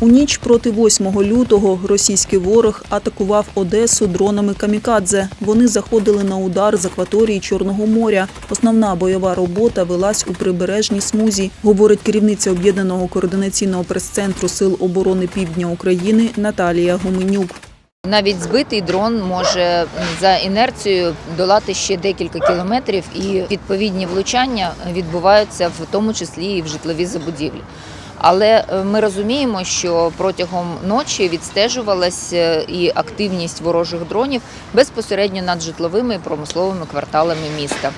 У ніч проти 8 лютого російський ворог атакував Одесу дронами камікадзе. Вони заходили на удар з акваторії Чорного моря. Основна бойова робота велась у прибережній смузі, говорить керівниця об'єднаного координаційного прес-центру Сил оборони Півдня України Наталія Гуменюк. Навіть збитий дрон може за інерцією долати ще декілька кілометрів, і відповідні влучання відбуваються в тому числі і в житлові забудівлі. Але е, ми розуміємо, що протягом ночі відстежувалася і активність ворожих дронів безпосередньо над житловими і промисловими кварталами міста.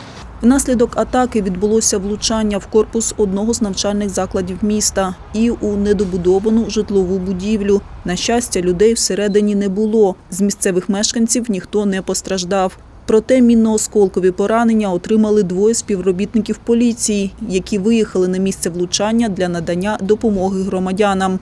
Внаслідок атаки відбулося влучання в корпус одного з навчальних закладів міста і у недобудовану житлову будівлю. На щастя, людей всередині не було. З місцевих мешканців ніхто не постраждав. Проте мінно-осколкові поранення отримали двоє співробітників поліції, які виїхали на місце влучання для надання допомоги громадянам.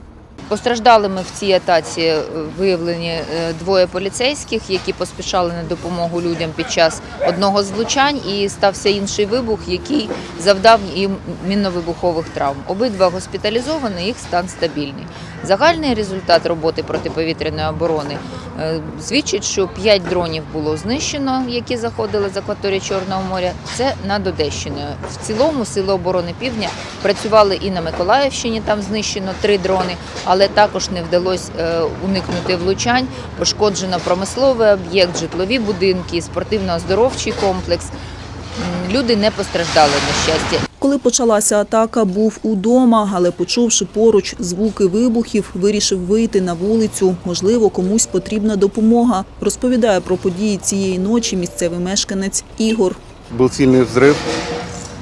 Постраждалими в цій атаці е, виявлені е, двоє поліцейських, які поспішали на допомогу людям під час одного з влучань, і стався інший вибух, який завдав їм мінно-вибухових травм. Обидва госпіталізовані, їх стан стабільний. Загальний результат роботи протиповітряної оборони е, свідчить, що 5 дронів було знищено, які заходили з акваторії Чорного моря. Це над Одещиною. В цілому сили оборони Півдня працювали і на Миколаївщині. Там знищено три дрони, але також не вдалося е, уникнути влучань. Пошкоджено промисловий об'єкт, житлові будинки, спортивно-оздоровчий комплекс. М, Люди не постраждали на щастя. Коли почалася атака, був удома, але почувши поруч звуки вибухів, вирішив вийти на вулицю. Можливо, комусь потрібна допомога. Розповідає про події цієї ночі місцевий мешканець Ігор. Был сильный взрыв,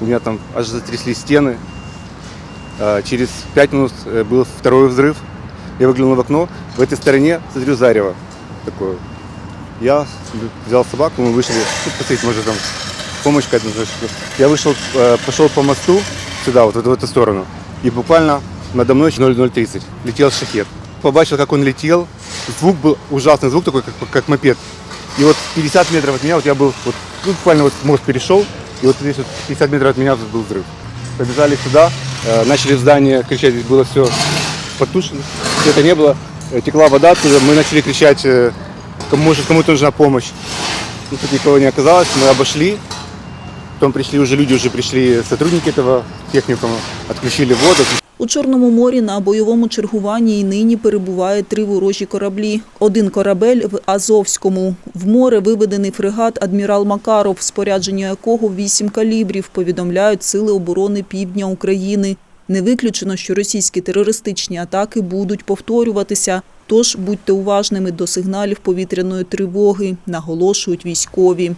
у меня там аж затрясли стены. А, Через пять минут э, был второй взрыв. Я выглянул в окно, в этой стороне смотрю зарево такое. Я взял собаку, мы вышли, ну, посмотреть, может там помощь какая-то. Я вышел, э, пошел по мосту сюда, вот в эту сторону. И буквально надо мной 0030 летел шахет. Побачил, как он летел. Звук был ужасный звук такой, как, как мопед. И вот 50 метров от меня, вот я был, вот, ну, буквально вот мост перешел, и вот здесь вот 50 метров от меня вот был взрыв. Побежали сюда, э, начали в здание кричать, здесь было все потушено, света не было, э, текла вода оттуда, мы начали кричать, э, кому, может, кому-то нужна помощь. Ну, тут никого не оказалось, мы обошли, потом пришли уже люди, уже пришли сотрудники этого техникума, отключили воду, У Чорному морі на бойовому чергуванні і нині перебувають три ворожі кораблі. Один корабель в Азовському. В море виведений фрегат «Адмірал Макаров», спорядження якого вісім калібрів, повідомляють Сили оборони Півдня України. Не виключено, що російські терористичні атаки будуть повторюватися. Тож будьте уважними до сигналів повітряної тривоги, наголошують військові.